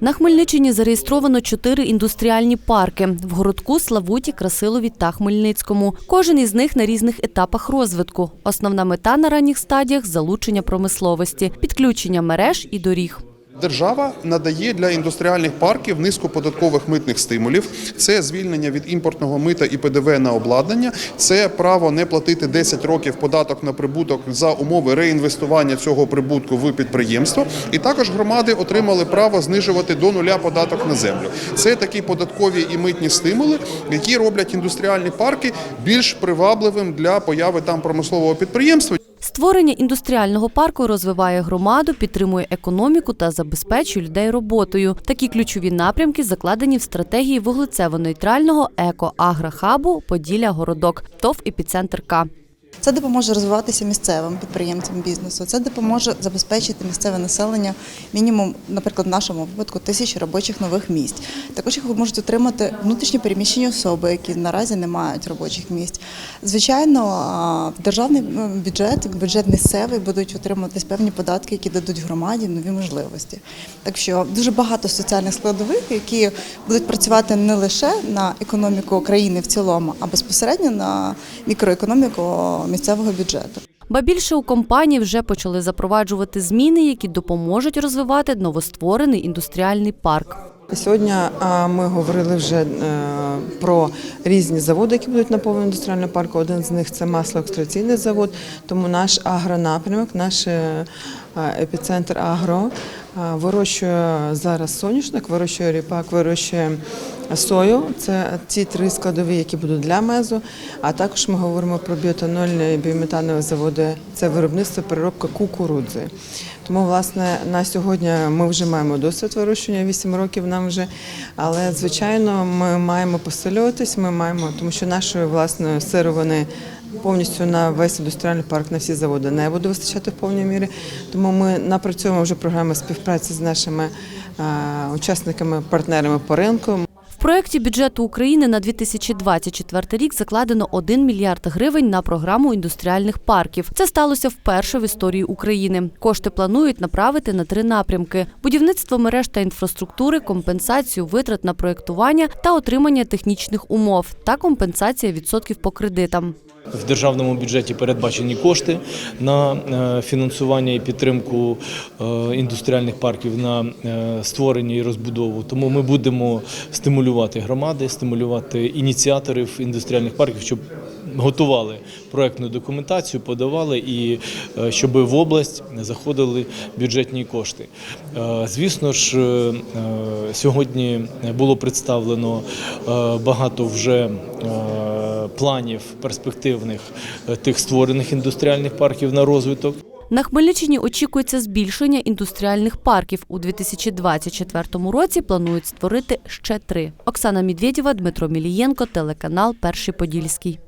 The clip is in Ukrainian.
На Хмельниччині зареєстровано чотири індустріальні парки в городку, Славуті, Красилові та Хмельницькому. Кожен із них на різних етапах розвитку. Основна мета на ранніх стадіях залучення промисловості, підключення мереж і доріг. Держава надає для індустріальних парків низку податкових митних стимулів. Це звільнення від імпортного мита і ПДВ на обладнання. Це право не платити 10 років податок на прибуток за умови реінвестування цього прибутку в підприємство. І також громади отримали право знижувати до нуля податок на землю. Це такі податкові і митні стимули, які роблять індустріальні парки більш привабливим для появи там промислового підприємства. Створення індустріального парку розвиває громаду, підтримує економіку та забезпечує людей роботою. Такі ключові напрямки закладені в стратегії вуглецево-нейтрального еко-агрохабу Поділля Городок ТОВ «Епіцентр К». Це допоможе розвиватися місцевим підприємцям бізнесу. Це допоможе забезпечити місцеве населення мінімум, наприклад, в нашому випадку тисяч робочих нових місць. Також їх можуть отримати внутрішні переміщені особи, які наразі не мають робочих місць. Звичайно, державний бюджет, бюджет місцевий будуть отримуватись певні податки, які дадуть громаді нові можливості. Так що дуже багато соціальних складових, які будуть працювати не лише на економіку країни в цілому, а безпосередньо на мікроекономіку місцевого бюджету. Ба більше у компанії вже почали запроваджувати зміни, які допоможуть розвивати новостворений індустріальний парк. Сьогодні ми говорили вже е, про різні заводи, які будуть наповнені індустріального парку. Один з них це маслоекстраційний завод. Тому наш агронапрямок, наш е, епіцентр агро вирощує зараз соняшник, вирощує ріпак, вирощує сою. Це ті три складові, які будуть для мезу. А також ми говоримо про біотанольні біометанові заводи. Це виробництво переробка кукурудзи. Тому, власне, на сьогодні ми вже маємо досвід вирощування 8 років нам вже. Але звичайно, ми маємо посилюватись. Ми маємо, тому що нашої власної сировини повністю на весь індустріальний парк на всі заводи не буде вистачати в повній мірі. Тому ми напрацьовуємо вже програми співпраці з нашими е, учасниками, партнерами по ринку. Проєкті бюджету України на 2024 рік закладено 1 мільярд гривень на програму індустріальних парків. Це сталося вперше в історії України. Кошти планують направити на три напрямки: будівництво мереж та інфраструктури, компенсацію витрат на проєктування та отримання технічних умов та компенсація відсотків по кредитам. В державному бюджеті передбачені кошти на е, фінансування і підтримку е, індустріальних парків на е, створення і розбудову. Тому ми будемо стимулювати громади, стимулювати ініціаторів індустріальних парків, щоб готували проектну документацію, подавали і щоб в область заходили бюджетні кошти. Звісно ж, сьогодні було представлено багато вже планів перспективних е, тих створених індустріальних парків на розвиток. На Хмельниччині очікується збільшення індустріальних парків. У 2024 році планують створити ще три. Оксана Медведєва, Дмитро Мілієнко, телеканал Перший Подільський.